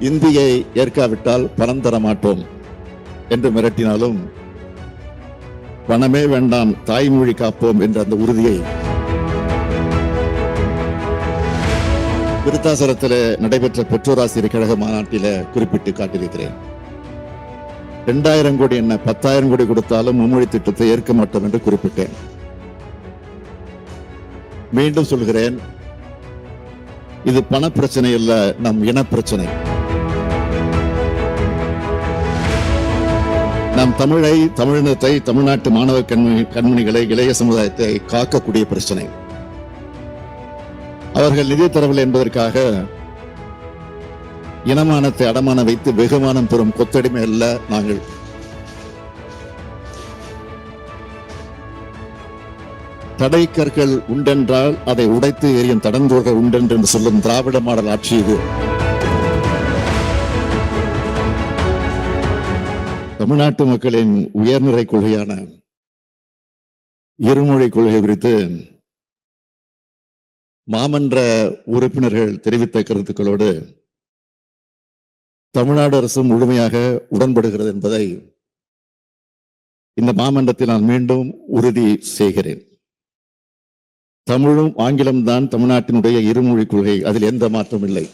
இந்தியை ஏற்காவிட்டால் பணம் தர மாட்டோம் என்று மிரட்டினாலும் பணமே வேண்டாம் தாய்மொழி காப்போம் என்ற அந்த உறுதியை விருத்தாசலத்தில் நடைபெற்ற பெற்றோராசிரியர் கழக மாநாட்டில குறிப்பிட்டு காட்டியிருக்கிறேன். இரண்டாயிரம் கோடி என்ன பத்தாயிரம் கோடி கொடுத்தாலும் மும்மொழி திட்டத்தை ஏற்க மாட்டோம் என்று குறிப்பிட்டேன். மீண்டும் சொல்கிறேன் இது பண பிரச்சனை அல்ல நம் இன பிரச்சனை. நம் தமிழை தமிழினத்தை தமிழ்நாட்டு மாணவ கண்மணி கண்மணிகளை இளைய சமுதாயத்தை காக்கக்கூடிய பிரச்சனை. அவர்கள் நிதி தரவில்லை என்பதற்காக இனமானத்தை அடமான வைத்து வெகுமானம் பெறும் கொத்தடிமை அல்ல நாங்கள். தடை கற்கள் உண்டென்றால் அதை உடைத்து எரியும் தடந்தோர்கள் உண்டென்று என்று சொல்லும் திராவிட மாடல் ஆட்சி இது. தமிழ்நாட்டு மக்களின் உயர்நிலை கொள்கையான இருமொழி கொள்கை குறித்து மாமன்ற உறுப்பினர்கள் தெரிவித்த கருத்துக்களோடு தமிழ்நாடு அரசு முழுமையாக உடன்படுகிறது என்பதை இந்த மாமன்றத்தில் நான் மீண்டும் உறுதி செய்கிறேன். தமிழும் ஆங்கிலம் தான் தமிழ்நாட்டினுடைய இருமொழி கொள்கை. அதில் எந்த மாற்றமும் இல்லை.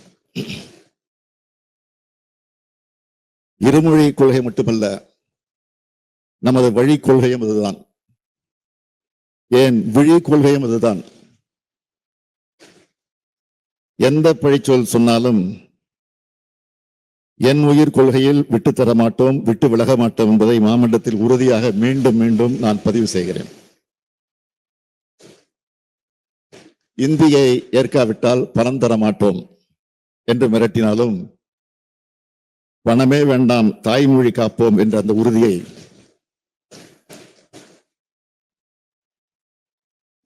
இருமொழி கொள்கை மட்டுமல்ல நமது வழி கொள்கையும் அதுதான். ஏன் விழி கொள்கையும் அதுதான். எந்த பழிச்சொல் சொன்னாலும் என் உயிர் கொள்கையில் விட்டு தர மாட்டோம் விட்டு விலக மாட்டோம் என்பதை மாமண்டத்தில் உறுதியாக மீண்டும் மீண்டும் நான் பதிவு செய்கிறேன். இந்தியை ஏற்காவிட்டால் பணம் தர மாட்டோம் என்று மிரட்டினாலும் பணமே வேண்டாம் தாய்மொழி காப்போம் என்ற அந்த உறுதியை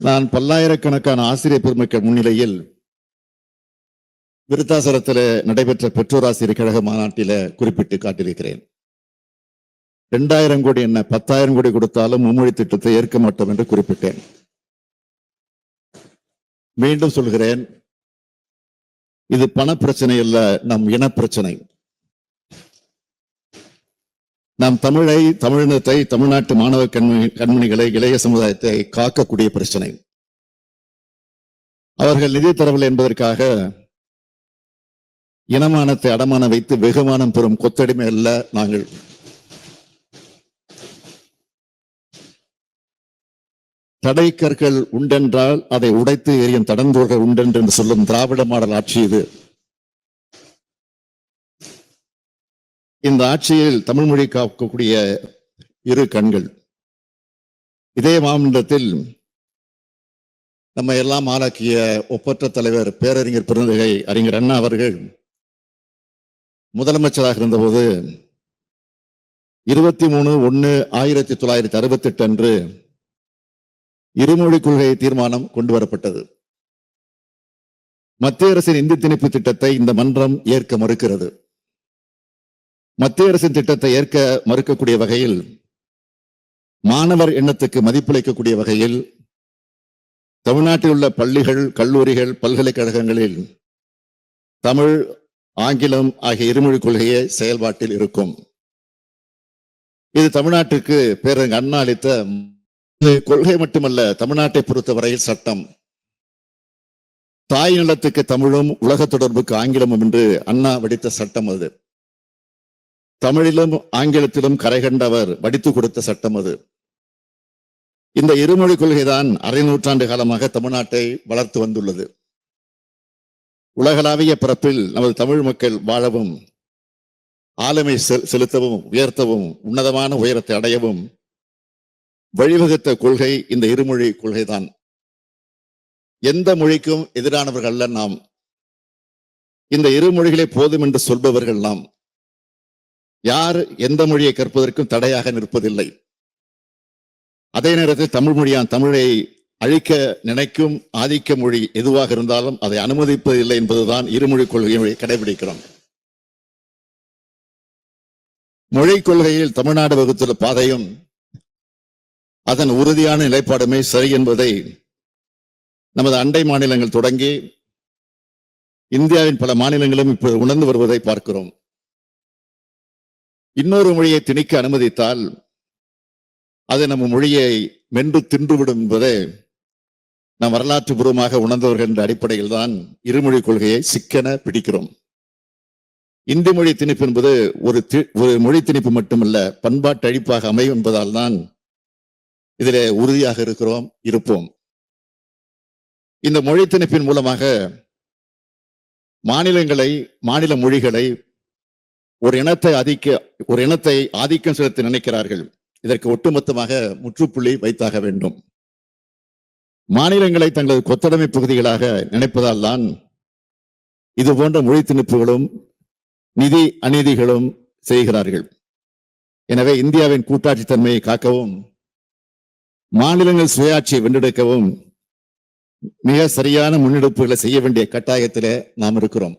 நான் பல்லாயிரக்கணக்கான ஆசிரியர் பெருமக்கள் முன்னிலையில் விருத்தாசலத்தில் நடைபெற்ற பெற்றோராசிரியர் கழக மாநாட்டில குறிப்பிட்டு காட்டியிருக்கிறேன். இரண்டாயிரம் கோடி என்ன பத்தாயிரம் கோடி கொடுத்தாலும் மும்மொழி திட்டத்தை ஏற்க மாட்டோம் என்று குறிப்பிட்டேன். மீண்டும் சொல்கிறேன் இது பண பிரச்சனை அல்ல நம் இன பிரச்சனை நாம் தமிழை தமிழினத்தை தமிழ்நாட்டு மாணவ கண்மணி கண்மணிகளை இளைய சமுதாயத்தை காக்கக்கூடிய பிரச்சனை. அவர்கள் நிதி தரவில்லை என்பதற்காக இனமானத்தை அடமான வைத்து வெகுமானம் பெறும் கொத்தடிமை அல்ல நாங்கள். தடை கற்கள் உண்டென்றால் அதை உடைத்து எரியும் தடந்தோர்கள் உண்டென்று என்று சொல்லும் திராவிட மாடல் ஆட்சி இது. இந்த ஆட்சியில் தமிழ் மொழி காக்கக்கூடிய இரு கண்கள். இதே மாமன்றத்தில் நம்ம எல்லாம் ஆளாக்கிய ஒப்பற்ற தலைவர் பேரறிஞர் பெருந்தகை அறிஞர் அண்ணா அவர்கள் முதலமைச்சராக இருந்தபோது இருபத்தி மூணு ஒன்னு ஆயிரத்தி தொள்ளாயிரத்தி அறுபத்தி எட்டு அன்று இருமொழி கொள்கை தீர்மானம் கொண்டு வரப்பட்டது. மத்திய அரசின் இந்தி திணிப்பு திட்டத்தை இந்த மன்றம் ஏற்க மறுக்கிறது. மத்திய அரசின் திட்டத்தை ஏற்க மறுக்கக்கூடிய வகையில் மாணவர் எண்ணத்துக்கு மதிப்பளிக்கக்கூடிய வகையில் தமிழ்நாட்டில் உள்ள பள்ளிகள் கல்லூரிகள் பல்கலைக்கழகங்களில் தமிழ் ஆங்கிலம் ஆகிய இருமொழி கொள்கையே செயல்பாட்டில் இருக்கும். இது தமிழ்நாட்டுக்கு பேரங்க அண்ணா அளித்த கொள்கை மட்டுமல்ல தமிழ்நாட்டை பொறுத்தவரையில் சட்டம். தாய் நிலத்துக்கு தமிழும் உலக தொடர்புக்கு ஆங்கிலமும் என்று அண்ணா வடித்த சட்டம் அது. தமிழிலும் ஆங்கிலத்திலும் கரை கண்டவர் வடித்து கொடுத்த சட்டம் அது. இந்த இருமொழி கொள்கைதான் அரை நூற்றாண்டு காலமாக தமிழ்நாட்டை வளர்த்து வந்துள்ளது. உலகளாவிய பிறப்பில் நமது தமிழ் மக்கள் வாழவும் ஆளுமை செ- செலுத்தவும் உயர்த்தவும் உன்னதமான உயரத்தை அடையவும் வழிவகுத்த கொள்கை இந்த இருமொழி கொள்கைதான். எந்த மொழிக்கும் எதிரானவர்கள் அல்ல நாம். இந்த இரு மொழிகளே போதும் என்று சொல்பவர்கள் நாம். யார் எந்த மொழியை கற்பதற்கும் தடையாக நிற்பதில்லை. அதே நேரத்தில் தமிழ் மொழியான் தமிழை அழிக்க நினைக்கும் ஆதிக்க மொழி எதுவாக இருந்தாலும் அதை அனுமதிப்பதில்லை என்பதுதான் இருமொழி கொள்கையை கடைபிடிக்கிறோம். மொழி கொள்கையில் தமிழ்நாடு வகுத்துள்ள பாதையும் அதன் உறுதியான நிலைப்பாடுமே சரி என்பதை நமது அண்டை மாநிலங்கள் தொடங்கி இந்தியாவின் பல மாநிலங்களும் இப்போது உணர்ந்து வருவதை பார்க்கிறோம். இன்னொரு மொழியை திணிக்க அனுமதித்தால் அது நம்ம மொழியை மென்று தின்றுவிடும் என்பதை நாம் வரலாற்று பூர்வமாக உணர்ந்தவர்கள் என்ற அடிப்படையில் தான் இருமொழி கொள்கையை சிக்கன பிடிக்கிறோம். இந்தி மொழி திணிப்பு என்பது ஒரு தி- ஒரு மொழி திணிப்பு மட்டுமல்ல பண்பாட்டு அழிப்பாக அமையும் என்பதால் தான் இதிலே உறுதியாக இருக்கிறோம் இருப்போம். இந்த மொழி திணிப்பின் மூலமாக மாநிலங்களை மாநில மொழிகளை ஒரு இனத்தை ஆதிக்க ஒரு இனத்தை ஆதிக்கம் செலுத்த நினைக்கிறார்கள். இதற்கு ஒட்டுமொத்தமாக முற்றுப்புள்ளி வைத்தாக வேண்டும். மாநிலங்களை தங்களது கொத்தடைமை பகுதிகளாக நினைப்பதால் தான் இது போன்ற மொழி திணிப்புகளும் நிதி அநீதிகளும் செய்கிறார்கள். எனவே இந்தியாவின் கூட்டாட்சி தன்மையை காக்கவும் மாநிலங்கள் சுயாட்சியை வென்றெடுக்கவும் மிக சரியான முன்னெடுப்புகளை செய்ய வேண்டிய கட்டாயத்திலே நாம் இருக்கிறோம்.